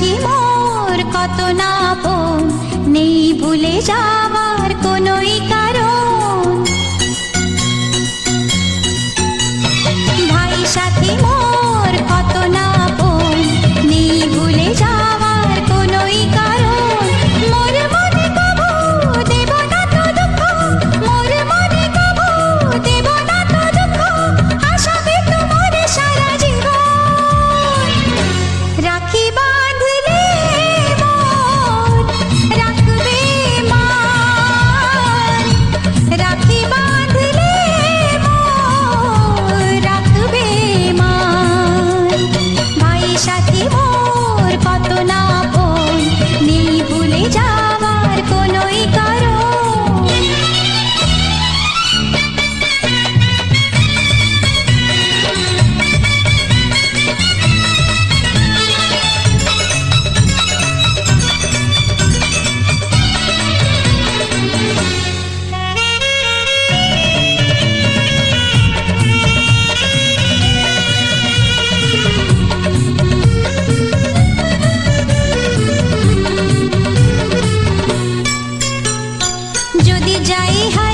ভাই মোর কত না নেই ভুলে যাওয়ার কোনোই কারণ। जाई है